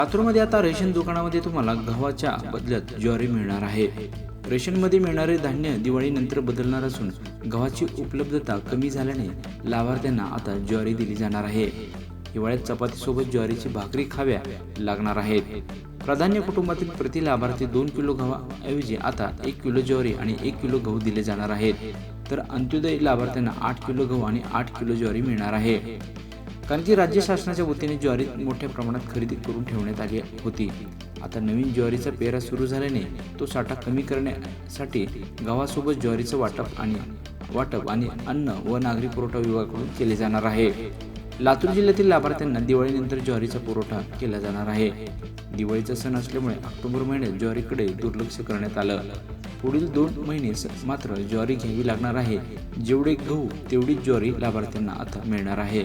लातूरमध्ये आता रेशन दुकानामध्ये तुम्हाला गव्हाच्या बदल्यात ज्वारी मिळणार आहे. रेशनमध्ये मिळणारे धान्य दिवाळीनंतर बदलणार असून गव्हाची उपलब्धता कमी झाल्याने लाभार्थ्यांना आता ज्वारी दिली जाणार आहे. हिवाळ्यात चपातीसोबत ज्वारीची भाकरी खाव्या लागणार आहेत. प्राधान्य कुटुंबातील प्रति लाभार्थी दोन किलो गव्हाऐवजी आता एक किलो ज्वारी आणि एक किलो गहू दिले जाणार आहेत. तर अंत्योदय लाभार्थ्यांना आठ किलो गहू आणि आठ किलो ज्वारी मिळणार आहे. कारण की राज्य शासनाच्या वतीने ज्वारी मोठ्या प्रमाणात खरेदी करून ठेवण्यात आली होती. आता नवीन ज्वारीचा पेरा सुरू झाल्याने तो साठा कमी करण्यासाठी गावासोबत ज्वारीचं वाटप आणि वाटप आणि अन्न व नागरी पुरवठा विभागाकडून केले जाणार आहे. लातूर जिल्ह्यातील लाभार्थ्यांना दिवाळीनंतर ज्वारीचा पुरवठा केला जाणार आहे. दिवाळीचा सण असल्यामुळे ऑक्टोबर महिन्यात ज्वारीकडे दुर्लक्ष करण्यात आलं. पुढील दोन महिने स- मात्र ज्वारी घ्यावी लागणार आहे. जेवढे गहू तेवढीच ज्वारी लाभार्थ्यांना आता मिळणार आहे.